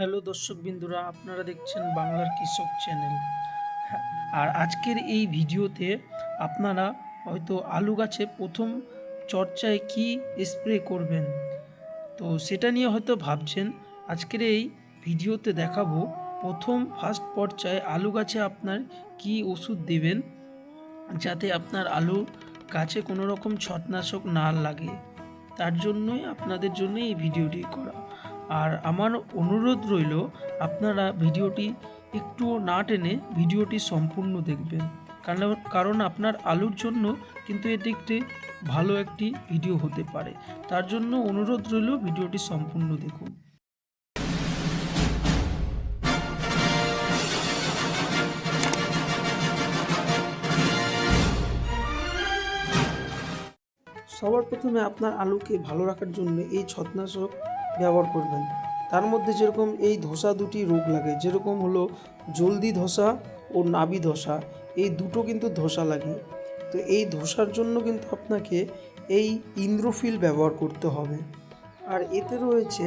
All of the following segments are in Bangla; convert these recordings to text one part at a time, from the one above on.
হ্যালো দর্শক বিন্দুরা আপনারা দেখছেন বাংলার কৃষক চ্যানেল। হ্যাঁ, আর আজকের এই ভিডিওতে আপনারা হয়তো আলু গাছে প্রথম চর্চায় কি স্প্রে করবেন? তো সেটা নিয়ে হয়তো ভাবছেন আজকের এই ভিডিওতে দেখাবো প্রথম ফার্স্ট পর্যায়ে আলু গাছে আপনার কি ওষুধ দেবেন যাতে আপনার আলু গাছে কোনো রকম ছটনাশক না লাগে। তার জন্যই আপনাদের জন্য এই ভিডিওটি করা। আর আমার অনুরোধ রইল, আপনারা ভিডিওটি একটু না টেনে ভিডিওটি সম্পূর্ণ দেখবেন। কারণ কারণ আপনার আলুর জন্য কিন্তু এটি একটি ভালো একটি ভিডিও হতে পারে। তার জন্য অনুরোধ রইল ভিডিওটি সম্পূর্ণ দেখুন। সবার প্রথমে আপনার আলুকে ভালো রাখার জন্য এই ছত্রাশক ব্যবহার করবেন। তার মধ্যে যেরকম এই ধসা দুটি রোগ লাগে, যেরকম হলো জলদি ধসা ও নাবি ধসা, এই দুটো কিন্তু ধসা লাগে। তো এই ধসার জন্য কিন্তু আপনাকে এই ইন্দ্রফিল ব্যবহার করতে হবে। আর এতে রয়েছে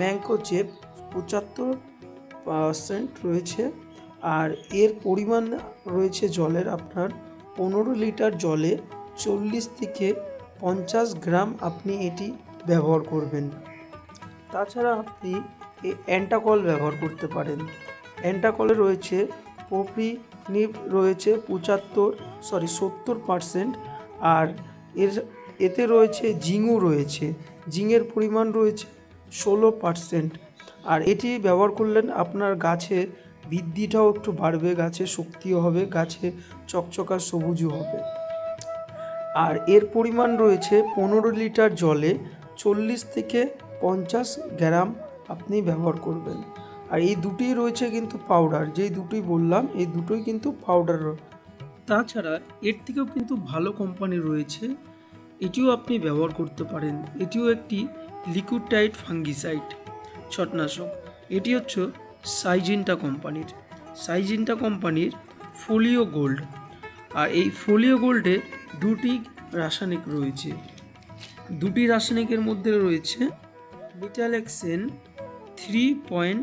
ম্যাঙ্কোচেপ পঁচাত্তর পার্সেন্ট রয়েছে। আর এর পরিমাণ রয়েছে জলের আপনার পনেরো লিটার জলে চল্লিশ থেকে পঞ্চাশ গ্রাম আপনি এটি ব্যবহার করবেন। তাছাড়া আপনি এই অ্যান্টাকল ব্যবহার করতে পারেন। অ্যান্টাকলে রয়েছে পপি নিপ রয়েছে পঁচাত্তর সরি সত্তর পারসেন্ট আর এর, এতে রয়েছে জিঙও রয়েছে। জিঙের পরিমাণ রয়েছে ষোলো পারসেন্ট আর এটি ব্যবহার করলেন আপনার গাছে বৃদ্ধিটাও একটু বাড়বে, গাছে শক্তিও হবে, গাছে চকচকা সবুজও হবে। আর এর পরিমাণ রয়েছে পনেরো লিটার জলে চল্লিশ থেকে পঞ্চাশ গ্রাম আপনি ব্যবহার করবেন। আর এই দুটোই রয়েছে কিন্তু পাউডার যেই দুটোই বললাম, এই দুটোই কিন্তু পাউডার তাছাড়া এর থেকেও কিন্তু ভালো কোম্পানি রয়েছে, এটিও আপনি ব্যবহার করতে পারেন। এটিও একটি লিকুইড টাইট ফাঙ্গিসাইড ছটনাশক এটি হচ্ছে সাইজিনটা কোম্পানির সাইজিনটা কোম্পানির ফোলিও গোল্ড আর এই ফোলিও গোল্ডে দুটি রাসায়নিক রয়েছে। দুটি রাসায়নিকের মধ্যে রয়েছে মিটালেক্সেন থ্রি পয়েন্ট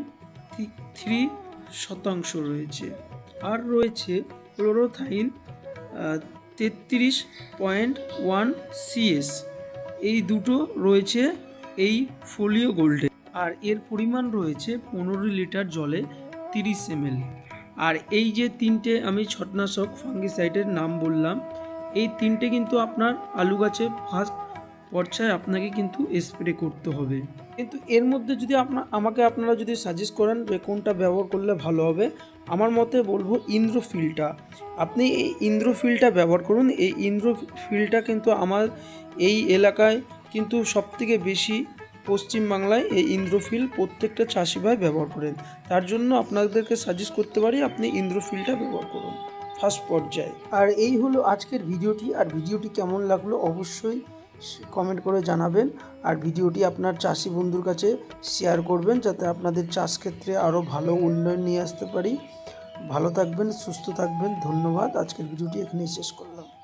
থ্রি শতাংশ রয়েছে। আর রয়েছে ক্লোরোথাইন তেত্রিশ পয়েন্ট ওয়ান সিএস। এই দুটো রয়েছে এই ফোলিও গোল্ডে। আর এর পরিমাণ রয়েছে পনেরো লিটার জলে তিরিশ এমএল। আর এই যে তিনটে আমি ছটনাশক ফাঙ্গিসাইডের নাম বললাম, এই তিনটে কিন্তু আপনার আলু গাছে ফার্স্ট পর্যায়ে আপনাকে কিন্তু স্প্রে করতে হবে। কিন্তু এর মধ্যে যদি আপনার আমাকে আপনারা যদি সাজেস্ট করেন যে কোনটা ব্যবহার করলে ভালো হবে, আমার মতে বলব ইন্দ্রোফিলটা আপনি এই ইন্দ্রোফিলটা ব্যবহার করুন, এই ইন্দ্রোফিলটা কিন্তু আমার এই এলাকায় কিন্তু সবথেকে বেশি পশ্চিমবাংলায় এই ইন্দ্রোফিল প্রত্যেকটা চাষি ভাই ব্যবহার করেন। তার জন্য আপনাদেরকে সাজেস্ট করতে পারি, আপনি ইন্দ্রোফিলটা ব্যবহার করুন। ফার্স্ট পর্যায়ে। আর এই হলো আজকের ভিডিওটি। আর ভিডিওটি কেমন লাগল অবশ্যই কমেন্ট করে জানাবেন আর ভিডিওটি আপনার চাষি বন্ধুর কাছে শেয়ার করবেন যাতে আপনাদের চাষ ক্ষেত্রে আরও ভালো উন্নয়ন নিয়ে আসতে পারি। ভালো থাকবেন, সুস্থ থাকবেন, ধন্যবাদ। আজকের ভিডিওটি এখানেই শেষ করলাম।